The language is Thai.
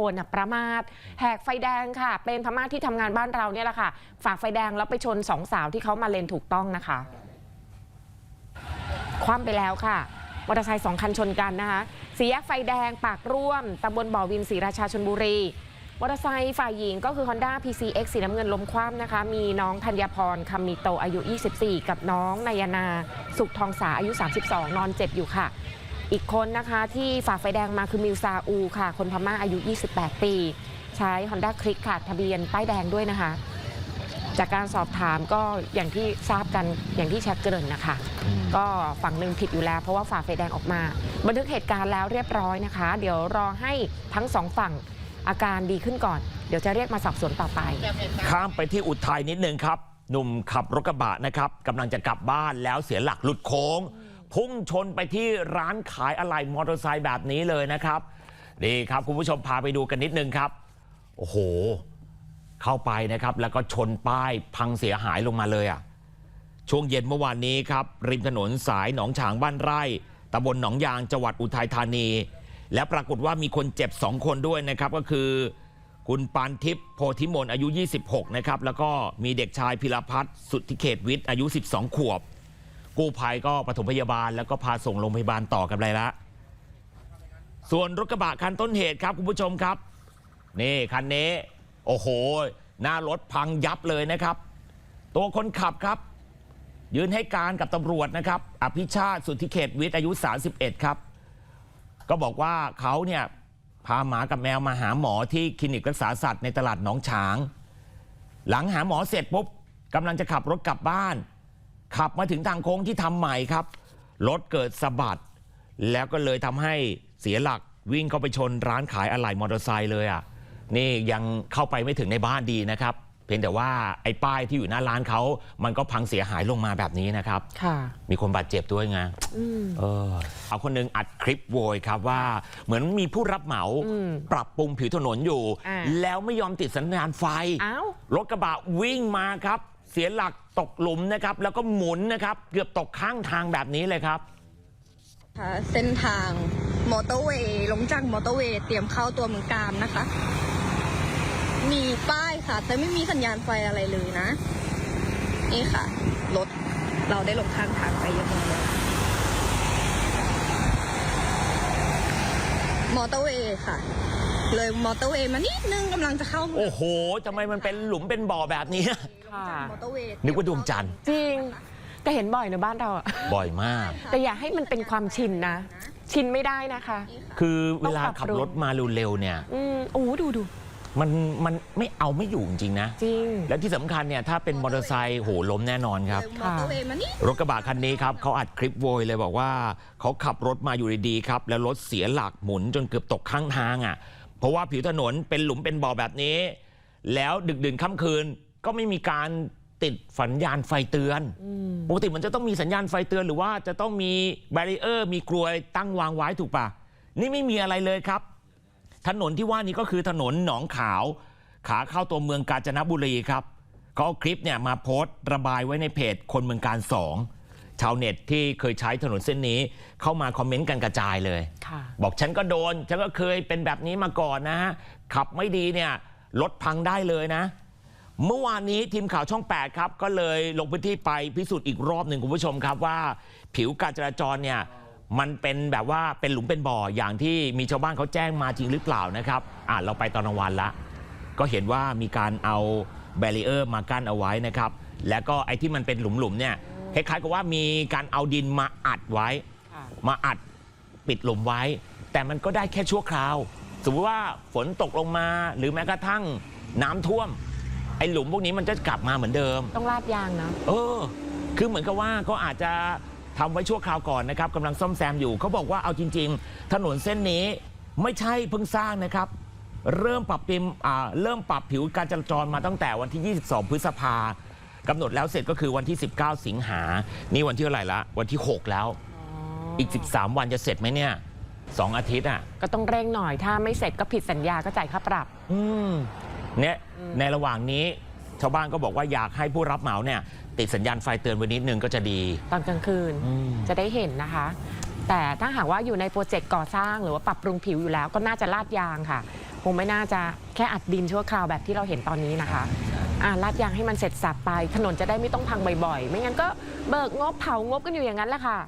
คนน่ะประมาทแหกไฟแดงค่ะ เป็นพม่าที่ทำงานบ้านเราเนี่ยแหละค่ะฝากไฟแดงแล้วไปชนสองสาวที่เขามาเลนถูกต้องนะคะ คว่ำไปแล้วค่ะมอเตอร์ไซค์สองคันชนกันนะคะสีแยกไฟแดงปากร่วมตำบลบ่อวินศรีราชาชนบุรีมอเตอร์ไซค์ฝ่ายหญิงก็คือ Honda PCX สีน้ำเงินล้มคว่ำนะคะ มีน้องธัญพรคำมีโตอายุ 24 กับน้องนายนา สุขทองสาอายุ 32 นอนเจ็บอยู่ค่ะ อีกคนนะคะที่ฝ่าไฟแดงมาคือมิวซาอูค่ะ คนพม่าอายุ 28 ปี ใช้ Honda Click ค่ะทะเบียนป้ายแดงด้วยนะคะ จากการสอบถามก็อย่างที่ทราบกันอย่างที่แชทเกริ่นนะคะ ก็ฝั่งหนึ่งผิดอยู่แล้วเพราะว่าฝ่าไฟแดงออกมา บันทึกเหตุการณ์แล้วเรียบร้อยนะคะ เดี๋ยวรอให้ทั้งสองฝั่งอาการดีขึ้นก่อน เดี๋ยวจะเรียกมาสอบสวนต่อไป ข้ามไปที่อุทัยนิดนึงครับ หนุ่มขับรถกระบะนะครับกำลังจะกลับบ้านแล้วเสียหลักหลุดโค้ง พุ่งชนไปที่ร้านขายอะไหล่มอเตอร์ไซค์แบบนี้เลยนะครับนี่ครับคุณผู้ชมพาไปดูกันนิดนึงครับ โอ้โห เข้าไปนะครับ แล้วก็ชนป้ายพังเสียหายลงมาเลยอะช่วงเย็นเมื่อวานนี้ครับ ริมถนนสายหนองฉางบ้านไร่ตำบลหนองยางจังหวัดอุทัยธานี และปรากฏว่ามีคนเจ็บ 2 คนด้วยนะครับ ก็คือ คุณปานทิพย์โพธิมนอายุ 26 นะครับ แล้วก็มีเด็กชายพิรพัฒน์สุทธิเขตวิทย์อายุ 12 ขวบ กู้ภัยก็ปฐมพยาบาล แล้วก็พาส่งโรงพยาบาลต่อกันเลยละ ส่วนรถกระบะคันต้นเหตุครับคุณผู้ชมครับ นี่คันนี้ โอ้โห หน้ารถพังยับเลยนะครับ ตัวคนขับครับ ยืนให้การกับตำรวจนะครับ อภิชาติสุทธิเขตวิทย์อายุ 31 ครับ ก็บอกว่าเขาเนี่ยพาหมากับแมวมาหาหมอที่คลินิกรักษาสัตว์ในตลาดหนองฉาง หลังหาหมอเสร็จปุ๊บกำลังจะขับรถกลับบ้าน ขับมาถึงทางโค้งที่ทำใหม่ครับ รถเกิดสะบัด แล้วก็เลยทำให้เสียหลักวิ่งเข้าไปชนร้านขายอะไหล่มอเตอร์ไซค์เลยอะนี่ยังเข้าไปไม่ถึงในบ้านดีนะครับ เพียงแต่ว่าไอ้ป้ายที่อยู่หน้าร้านเขา มันก็พังเสียหายลงมาแบบนี้นะครับ ค่ะ มีคนบาดเจ็บด้วยไงอืม เออ เอาคนหนึงอัดคลิปโวยครับว่า เหมือนมีผู้รับเหมาอืมปรับปรุงผิวถนนอยู่ อ่า แล้วไม่ยอมติดสัญญาณไฟ อ้าว รถกระบะวิ่งมาครับ เสียหลักตกหลุมนะครับ แล้วก็หมุนนะครับ เกือบตกข้างทางแบบนี้เลยครับค่ะเส้นทางมอเตอร์เวย์ลงจากมอเตอร์เวย์เตรียมเข้าตัวเมืองการนะคะ มีป้ายค่ะ แต่ไม่มีสัญญาณไฟอะไรเลยนะ นี่ค่ะ รถเราได้ลงข้างทางไปเยบร้อยแล้วมอเตอร์เวย์ค่ะ เลยมอเตอร์เวย์มานิดนึงกำลังจะเข้าเมืองโอ้โหทำไมมันเป็นหลุมเป็นบ่อแบบนี้ลงจากมอเตอร์เวย์นึกว่าดวงจันทร์ จริง แต่เห็นบ่อยในบ้านเราอะบ่อยมาก แต่อย่าให้มันเป็นความชินนะ ชินไม่ได้นะคะ คือเวลาต้องปรับขับปรุงรถมาเร็วๆเนี่ย อืมโอ้ดูดู มันมันไม่เอาไม่อยู่จริงๆนะ จริง และที่สำคัญเนี่ยถ้าเป็นมอเตอร์ไซค์โหล้มแน่นอนครับ เลยมอเตอร์เวย์มานิด รถกระบะคันนี้ครับเขาอัดคลิปโวยเลยบอกว่าเขาขับรถมาอยู่ดีๆครับ แล้วรถเสียหลักหมุนจนเกือบตกข้างทางอะ เพราะว่าผิวถนนเป็นหลุมเป็นบ่อแบบนี้ แล้วดึกดื่นค่ำคืนก็ไม่มีการติดสัญญาณไฟเตือนอืมปกติมันจะต้องมีสัญญาณไฟเตือน หรือว่าจะต้องมีแบรีเออร์มีกลวยตั้งวางไว้ถูกปะนี่ไม่มีอะไรเลยครับ ถนนที่ว่านี้ก็คือถนนหนองขาว ขาเข้าตัวเมืองกาญจนบุรีครับเขาเอาคลิปเนี่ยมาโพสต์ระบายไว้ในเพจคนเมืองการสอง ชาวเน็ตที่เคยใช้ถนนเส้นนี้ เข้ามาคอมเมนต์กันกระจายเลย ค่ะบอกฉันก็โดน ฉันก็เคยเป็นแบบนี้มาก่อนนะฮะขับไม่ดีเนี่ยรถพังได้เลยนะ เมื่อวานนี้ทีมข่าวช่อง 8 ครับ ก็เลยลงพื้นที่ไปพิสูจน์อีกรอบหนึ่งคุณผู้ชมครับว่า ผิวการจราจรเนี่ยมันเป็นแบบว่าเป็นหลุมเป็นบ่ออย่างที่มีชาวบ้านเขาแจ้งมาจริงหรือเปล่านะครับอะเราไปตอนกลางวันละ ก็เห็นว่ามีการเอาแบรีเออร์มากั้นเอาไว้นะครับ แล้วก็ไอ้ที่มันเป็นหลุมๆเนี่ย คล้ายๆกับว่ามีการเอาดินมาอัดไว้ ค่ะ มาอัดปิดหลุมไว้ แต่มันก็ได้แค่ชั่วคราว สมมติว่าฝนตกลงมาหรือแม้กระทั่งน้ำท่วม ไอ้หลุมพวกนี้มันจะกลับมาเหมือนเดิม ต้องลาดยางนะ เออ คือเหมือนกับว่าก็อาจจะทำไว้ชั่วคราวก่อนนะครับกำลังซ่อมแซมอยู่ เขาบอกว่าเอาจริง ๆ ถนนเส้นนี้ไม่ใช่เพิ่งสร้างนะครับ เริ่มปรับปริมอ่าเริ่มปรับผิวการจราจรมาตั้งแต่วันที่ 22 พฤษภา กำหนดแล้วเสร็จก็คือวันที่ 19 สิงหา นี่วันที่เท่าไหร่ละ วันที่ 6 แล้ว อีก 13 วันจะเสร็จไหมเนี่ยสองอาทิตย์อะ ก็ต้องเร่งหน่อยถ้าไม่เสร็จก็ผิดสัญญาก็จ่ายค่าปรับ อืมเนี่ยในระหว่างนี้ชาวบ้านก็บอกว่าอยากให้ผู้รับเหมาเนี่ย ติดสัญญาณไฟเตือนไว้นิดนึงก็จะดี ตอนกลางคืนอืม จะได้เห็นนะคะ แต่ถ้าหากว่าอยู่ในโปรเจกต์ก่อสร้างหรือว่าปรับปรุงผิวอยู่แล้วก็น่าจะลาดยางค่ะ คงไม่น่าจะแค่อัดดินชั่วคราวแบบที่เราเห็นตอนนี้นะคะ อ่าลาดยางให้มันเสร็จสับไป ถนนจะได้ไม่ต้องพังบ่อยๆ ไม่งั้นก็เบิกงบเผางบกันอยู่อย่างนั้นแหละค่ะ